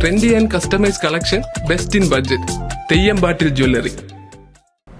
Trendy and customise collection best in budget തെയ്യമ്പാട്ടിൽ jewellery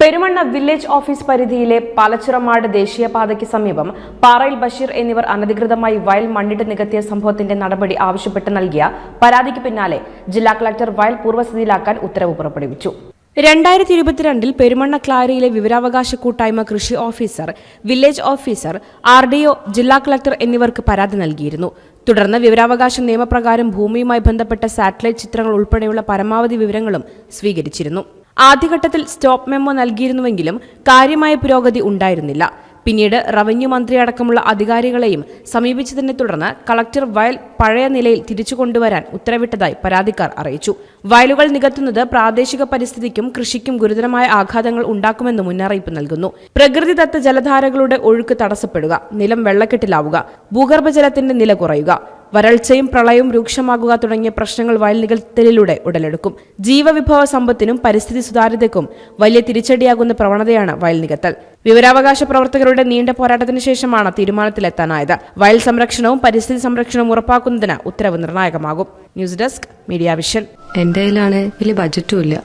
Perumanna village office പരിധിയിലെ പാലച്ചിറമാട് ദേശീയപാതയ്ക്ക് സമീപം പാറയിൽ ബഷീർ എന്നിവർ അനധികൃതമായി വയൽ മണ്ണിട്ട് നികത്തിയ സംഭവത്തിന്റെ നടപടി ആവശ്യപ്പെട്ട് നൽകിയ പരാതിക്ക് പിന്നാലെ ജില്ലാ കളക്ടർ വയൽ പൂർവസ്ഥിതിയിലാക്കാൻ ഉത്തരവ് പുറപ്പെടുവിച്ചു. രണ്ടായിരത്തി ഇരുപത്തിരണ്ടിൽ പെരുമണ്ണ ക്ലാരയിലെ വിവരാവകാശ കൂട്ടായ്മ കൃഷി officer village officer R D O ജില്ലാ കളക്ടർ എന്നിവർക്ക് പരാതി നൽകിയിരുന്നു. തുടർന്ന് വിവരാവകാശ നിയമപ്രകാരം ഭൂമിയുമായി ബന്ധപ്പെട്ട സാറ്റലൈറ്റ് ചിത്രങ്ങൾ ഉൾപ്പെടെയുള്ള പരമാവധി വിവരങ്ങളും സ്വീകരിച്ചിരുന്നു. ആദ്യഘട്ടത്തിൽ സ്റ്റോപ്പ് മെമ്മോ നൽകിയിരുന്നുവെങ്കിലും കാര്യമായ പുരോഗതി ഉണ്ടായിരുന്നില്ല. പിന്നീട് റവന്യൂ മന്ത്രി അടക്കമുള്ള അധികാരികളെയും സമീപിച്ചതിനെ തുടർന്ന് കളക്ടർ വയൽ പഴയ നിലയിൽ തിരിച്ചു കൊണ്ടുവരാൻ ഉത്തരവിട്ടതായി പരാതിക്കാർ അറിയിച്ചു. വയലുകൾ നികത്തുന്നത് പ്രാദേശിക പരിസ്ഥിതിക്കും കൃഷിക്കും ഗുരുതരമായ ആഘാതങ്ങൾ ഉണ്ടാക്കുമെന്ന് മുന്നറിയിപ്പ് നൽകുന്നു. പ്രകൃതിദത്ത ജലധാരകളുടെ ഒഴുക്ക് തടസ്സപ്പെടുക നിലം വെള്ളക്കെട്ടിലാവുക ഭൂഗർഭജലത്തിന്റെ നില കുറയുക. വരൾച്ചയും പ്രളയവും രൂക്ഷമാകുക തുടങ്ങിയ പ്രശ്നങ്ങൾ വയൽ നികത്തലിലൂടെ ഉടലെടുക്കും. ജീവവിഭവ സമ്പത്തിനും പരിസ്ഥിതി സുതാര്യതയ്ക്കും വലിയ തിരിച്ചടിയാകുന്ന പ്രവണതയാണ് വയൽ നികത്തൽ. വിവരാവകാശ പ്രവർത്തകരുടെ നീണ്ട പോരാട്ടത്തിന് ശേഷമാണ് തീരുമാനത്തിലെത്താനായത്. വയൽ സംരക്ഷണവും പരിസ്ഥിതി സംരക്ഷണവും ഉറപ്പാക്കുന്നതിന് ഉത്തരവ് നിർണായകമാകും. News desk media vision. എന്റെ കയ്യിലാണ് വലിയ ബജറ്റും ഇല്ല.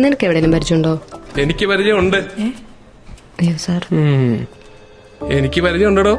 നിനക്ക് എവിടെയെങ്കിലും പരിചയമുണ്ടോ? എനിക്ക് പരിചയമുണ്ട്. അയ്യോ സാർ. എനിക്ക് പരിചയമുണ്ടോ